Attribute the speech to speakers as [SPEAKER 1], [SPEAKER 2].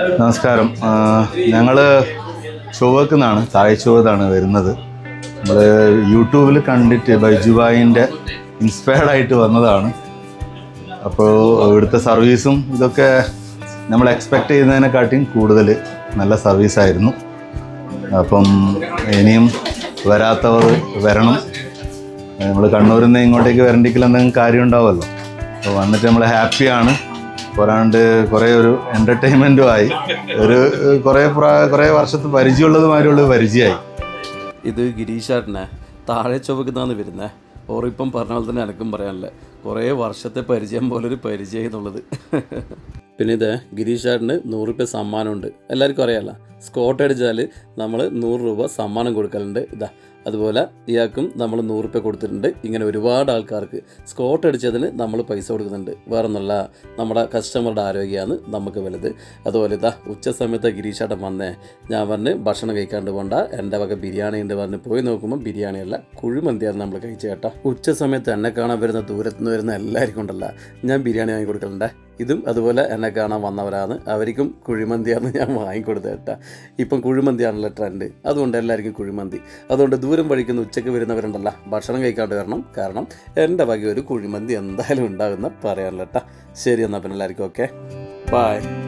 [SPEAKER 1] നമസ്കാരം. ഞങ്ങൾ ചൊവ്വക്ക് നിന്നാണ് താഴെ ചൊവ്വതാണ് വരുന്നത്. നമ്മൾ യൂട്യൂബിൽ കണ്ടിട്ട് ബൈജുബായിന്റെ ഇൻസ്പയർഡ് ആയിട്ട് വന്നതാണ്. അപ്പോൾ ഇവിടുത്തെ സർവീസും ഇതൊക്കെ നമ്മൾ എക്സ്പെക്റ്റ് ചെയ്യുന്നതിനെക്കാട്ടിയും കൂടുതൽ നല്ല സർവീസായിരുന്നു. അപ്പം ഇനിയും വരാത്തവർ വരണം. നമ്മൾ കണ്ണൂരിൽ നിന്ന് ഇങ്ങോട്ടേക്ക് വരണ്ടെങ്കിൽ എന്തെങ്കിലും കാര്യം ഉണ്ടാവുമല്ലോ. അപ്പോൾ വന്നിട്ട് നമ്മൾ ഹാപ്പിയാണ് പോരാണ്ട് കുറേ ഒരു എന്റർടൈൻമെന്റും ആയി. ഒരു കുറേ കുറേ വർഷത്തെ പരിചയമുള്ളതുമാരുള്ള പരിചയമായി.
[SPEAKER 2] ഇത് ഗിരീഷാട്ടനെ താഴെ ചുവക്കുന്നാന്ന് വരുന്നേ. ഓറിപ്പം പറഞ്ഞ പോലെ തന്നെ എനക്കും പറയാനല്ലേ. കുറേ വർഷത്തെ പരിചയം പോലൊരു പരിചയം എന്നുള്ളത്. പിന്നെ ഇത് ഗിരീഷാട്ടിന് നൂറുപ്യ സമ്മാനമുണ്ട്. എല്ലാവർക്കും അറിയാമല്ലോ സ്കോട്ട് അടിച്ചാൽ നമ്മൾ നൂറ് രൂപ സമ്മാനം കൊടുക്കലുണ്ട്. ഇതാ അതുപോലെ ഇയാൾക്കും നമ്മൾ നൂറ് രൂപ കൊടുത്തിട്ടുണ്ട്. ഇങ്ങനെ ഒരുപാട് ആൾക്കാർക്ക് സ്കോട്ട് അടിച്ചതിന് നമ്മൾ പൈസ കൊടുക്കുന്നുണ്ട്. വേറെ ഒന്നുമല്ല നമ്മുടെ കസ്റ്റമറുടെ ആരോഗ്യമാണ് നമുക്ക് വലുത്. അതുപോലെ ഇതാ ഉച്ച സമയത്ത് ഗിരീഷാട്ടൻ വന്നേ. ഞാൻ പറഞ്ഞ് ഭക്ഷണം കഴിക്കാണ്ട് പോണ്ട. എന്റെ വക ബിരിയാണി ഉണ്ട് പറഞ്ഞ് പോയി നോക്കുമ്പോൾ ബിരിയാണിയല്ല കുഴിമന്തിയാണ് നമ്മൾ കഴിച്ചു കേട്ടോ. ഉച്ച സമയത്ത് എന്നെ കാണാൻ വരുന്ന ദൂരത്തുനിന്ന് വരുന്ന എല്ലാവർക്കും ഉണ്ടല്ല ഞാൻ ബിരിയാണി വാങ്ങി കൊടുക്കലുണ്ടേ. ഇതും അതുപോലെ എന്നെ കാണാൻ വന്നവരാണ്. അവർക്കും കുഴിമന്തിയാണ് ഞാൻ വാങ്ങിക്കൊടുത്തത് കേട്ടോ. ഇപ്പം കുഴിമന്തിയാണല്ലോ ട്രെൻഡ് അതുകൊണ്ട് എല്ലാവർക്കും കുഴിമന്തി. അതുകൊണ്ട് ദൂരം വഴിക്കുന്ന ഉച്ചയ്ക്ക് വരുന്നവരുണ്ടല്ലോ. ഭക്ഷണം കഴിക്കാണ്ട് വരണം. കാരണം എന്റെ വക ഒരു കുഴിമന്തി എന്തായാലും ഉണ്ടാകുന്ന കേട്ടോ ശരി എന്നാൽ പിന്നെ എല്ലാവർക്കും ഓക്കെ ബായ്